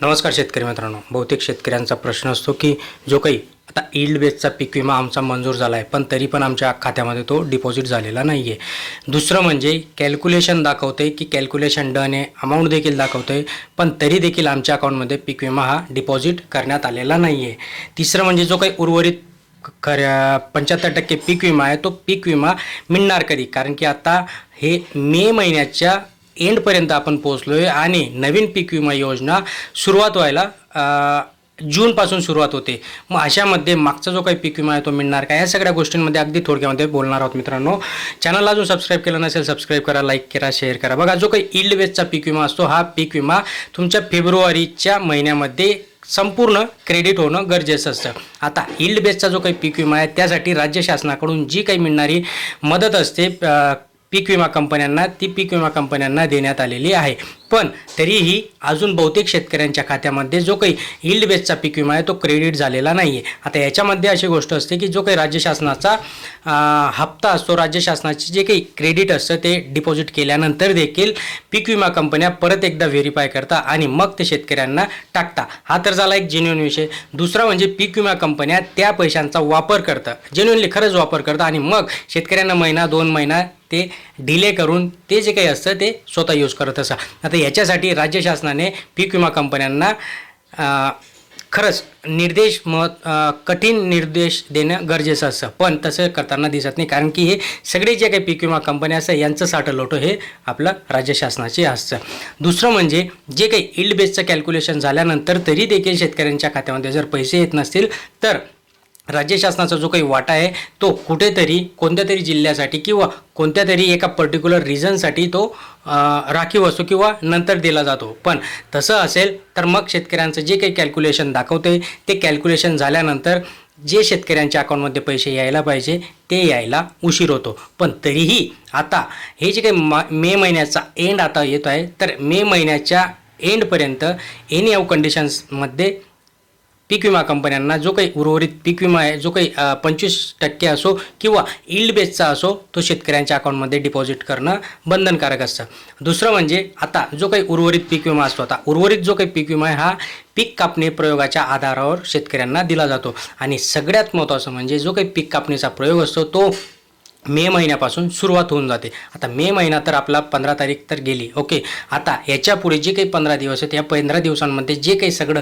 नमस्कार शेतकरी मित्रांनो. बहुतेक शेतकऱ्यांचा प्रश्न असतो की जो काही आता इल्ड बेसचा पीक विमा आमचा मंजूर झाला आहे पण तरी पण आमच्या खात्यामध्ये तो डिपॉझिट झालेला नाही आहे दुसरं म्हणजे कॅल्क्युलेशन दाखवते की कॅल्क्युलेशन डन आहे अमाऊंट देखील दाखवते पण तरी देखील आमच्या अकाउंटमध्ये पीक विमा हा डिपॉझिट करण्यात आलेला नाही आहे तिसरं म्हणजे जो काही उर्वरित खऱ्या पंच्याहत्तर टक्के पीक विमा आहे तो पीक विमा मिळणार कधी? कारण की आता हे मे महिन्याच्या एंडपर्यंत आपण पोहोचलो आहे आणि नवीन पीक विमा योजना सुरुवात व्हायला जूनपासून सुरुवात होते. मग अशामध्ये मागचा जो काही पीक विमा आहे तो मिळणार का? या सगळ्या गोष्टींमध्ये अगदी थोडक्यामध्ये बोलणार आहोत मित्रांनो. चॅनलला अजून सबस्क्राईब केलं नसेल सबस्क्राईब करा लाईक करा शेअर करा. बघा जो काही इल्ड बेसचा पीक विमा असतो हा पीक विमा तुमच्या फेब्रुवारीच्या महिन्यामध्ये संपूर्ण क्रेडिट होणं गरजेचं असतं. आता इल्ड बेसचा जो काही पीक विमा आहे त्यासाठी राज्य शासनाकडून जी काही मिळणारी मदत असते पीक विमा कंपन्यांना ती पीक विमा कंपन्यांना देण्यात आलेली आहे. पण तरीही अजून बहुतेक शेतकऱ्यांच्या खात्यामध्ये जो काही इल्ड बेसचा पीक विमा आहे तो क्रेडिट झालेला नाही आहे आता याच्यामध्ये अशी गोष्ट असते की जो काही राज्य शासनाचा हप्ता असतो राज्य शासनाचे जे काही क्रेडिट असतं ते डिपॉझिट केल्यानंतर देखील पीक विमा कंपन्या परत एकदा व्हेरीफाय करता आणि मग ते शेतकऱ्यांना टाकता. हा तर झाला एक जेन्युन विषय. दुसरा म्हणजे पीक विमा कंपन्या त्या पैशांचा वापर करतात जेन्युनली खरंच वापर करतात आणि मग शेतकऱ्यांना महिना दोन महिना ते डिले करून ते जे काही असतं ते स्वतः यूज करत असतात आता याच्यासाठी राज्य शासनाने पीक विमा कंपन्यांना खरंच निर्देश मत कठीण निर्देश देणं गरजेचं असतं. पण तसं करताना दिसत नाही. कारण की हे सगळे जे काही पीक विमा कंपन्या असतात यांचं साठं लोटो हे आपलं राज्य शासनाचे असतं. दुसरं म्हणजे जे काही इल्ड बेसचं कॅल्क्युलेशन झाल्यानंतर तरी देखील शेतकऱ्यांच्या खात्यामध्ये जर पैसे येत नसतील तर राज्य शासनाचा जो काही वाटा आहे तो कुठेतरी कोणत्या तरी जिल्ह्यासाठी किंवा कोणत्या तरी एका पर्टिक्युलर रिझनसाठी तो राखीव असतो किंवा नंतर दिला जातो. पण तसं असेल तर मग शेतकऱ्यांचं जे काही कॅल्क्युलेशन दाखवते ते कॅल्क्युलेशन झाल्यानंतर जे शेतकऱ्यांच्या अकाउंटमध्ये पैसे यायला पाहिजे ते यायला उशीर होतो. पण तरीही आता हे जे काही मा मे महिन्याचा एंड आता येत आहे तर मे महिन्याच्या एंडपर्यंत एनी ऑफ कंडिशन्समध्ये पीक विमा कंपन्यांना जो काही उर्वरित पीक विमा आहे जो काही पंचवीस टक्के असो किंवा इल्ड बेसचा असो तो शेतकऱ्यांच्या अकाउंटमध्ये डिपॉझिट करणं बंधनकारक असतं. दुसरं म्हणजे आता जो काही उर्वरित पीक विमा असतो आता उर्वरित जो काही पीक विमा आहे हा पीक कापणी प्रयोगाच्या आधारावर शेतकऱ्यांना दिला जातो. आणि सगळ्यात महत्त्वाचं म्हणजे जो काही पीक कापणीचा प्रयोग असतो तो मे महिन्यापासून सुरुवात होऊन जाते. आता मे महिना तर आपला पंधरा तारीख तर गेली ओके? आता याच्यापुढे जे काही पंधरा दिवस आहेत या पंधरा दिवसांमध्ये जे काही सगळं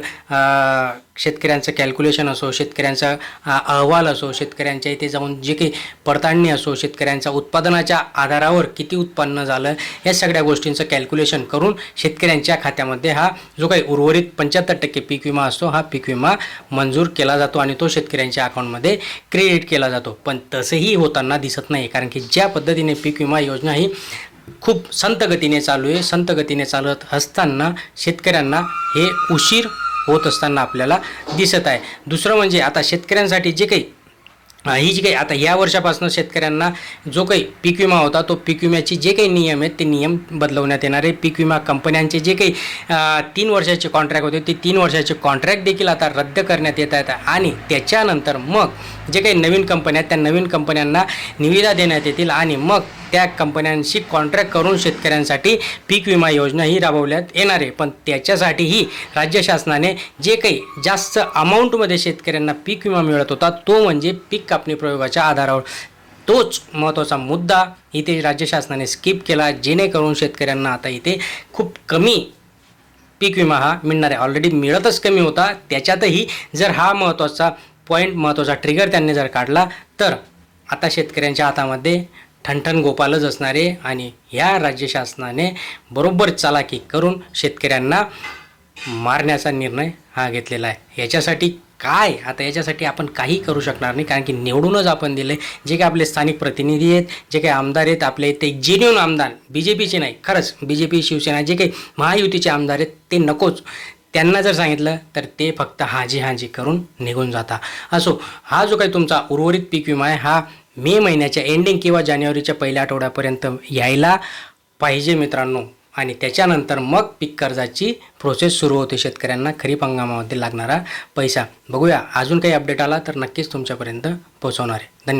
शेतकऱ्यांचं कॅल्क्युलेशन असो शेतकऱ्यांचा अहवाल असो शेतकऱ्यांच्या इथे जाऊन जे काही पडताळणी असो शेतकऱ्यांच्या उत्पादनाच्या आधारावर किती उत्पन्न झालं या सगळ्या गोष्टींचं कॅल्क्युलेशन करून शेतकऱ्यांच्या खात्यामध्ये हा जो काही उर्वरित पंच्याहत्तर टक्के पीक विमा असतो हा पीक विमा मंजूर केला जातो आणि तो शेतकऱ्यांच्या अकाउंटमध्ये क्रेडिट केला जातो. पण तसंही होताना दिसत नाही. कारण की ज्या पद्धतीने पीक विमा योजना ही खूप संत गतीने चालू आहे. संत गतीने चालत असताना शेतकऱ्यांना हे उशीर होत असताना आपल्याला दिसत आहे. दुसरं म्हणजे आता शेतकऱ्यांसाठी जे काही ही जी काही आता या वर्षापासून शेतकऱ्यांना जो काही पीक विमा होता तो पीक विम्याचे जे काही नियम आहेत ते नियम बदलवण्यात येणार आहे पीक विमा कंपन्यांचे जे काही तीन वर्षाचे कॉन्ट्रॅक्ट होते ते तीन वर्षाचे कॉन्ट्रॅक्ट देखील आता रद्द करण्यात येत आहेत आणि त्याच्यानंतर मग जे काही नवीन कंपन्या आहेत त्या नवीन कंपन्यांना निविदा देण्यात येतील आणि मग त्या कंपन्यांशी कॉन्ट्रॅक्ट करून शेतकऱ्यांसाठी पीक विमा योजना ही राबवण्यात येणार आहे. पण त्याच्यासाठीही राज्य शासनाने जे काही जास्त अमाऊंटमध्ये शेतकऱ्यांना पीक विमा मिळत होता तो म्हणजे पीक कापणी प्रयोगाच्या आधारावर. तोच महत्त्वाचा मुद्दा इथे राज्य शासनाने स्किप केला जेणेकरून शेतकऱ्यांना आता इथे खूप कमी पीक विमा हा मिळणार आहे. ऑलरेडी मिळतच कमी होता. त्याच्यातही जर हा महत्त्वाचा पॉईंट महत्त्वाचा ट्रिगर त्यांनी जर काढला तर आता शेतकऱ्यांच्या हातामध्ये ठणठण गोपालच असणारे आणि ह्या राज्य शासनाने बरोबर चालाकी करून शेतकऱ्यांना मारण्याचा निर्णय हा घेतलेला आहे. याच्यासाठी काय? आता याच्यासाठी आपण काही करू शकणार नाही कारण की निवडूनच आपण दिले जे काही आपले स्थानिक प्रतिनिधी आहेत जे काही आमदार आहेत आपले ते जेन्युन आमदार बी जे पीचे नाही. खरंच बी जे पी शिवसेना जे काही महायुतीचे आमदार आहेत ते नकोच. त्यांना जर सांगितलं तर ते फक्त हाजी हाजी करून निघून जाता. असो हा जो काही तुमचा उर्वरित पीक विमा आहे हा मे महिन्याच्या एंडिंग किंवा जानेवारीच्या पहिल्या आठवड्यापर्यंत यायला पाहिजे मित्रांनो. आणि त्याच्यानंतर मग पीक कर्जाची प्रोसेस सुरू होते शेतकऱ्यांना खरीप हंगामामध्ये लागणारा पैसा. बघूया अजून काही अपडेट आला तर नक्कीच तुमच्यापर्यंत पोहोचवणार आहे. धन्यवाद.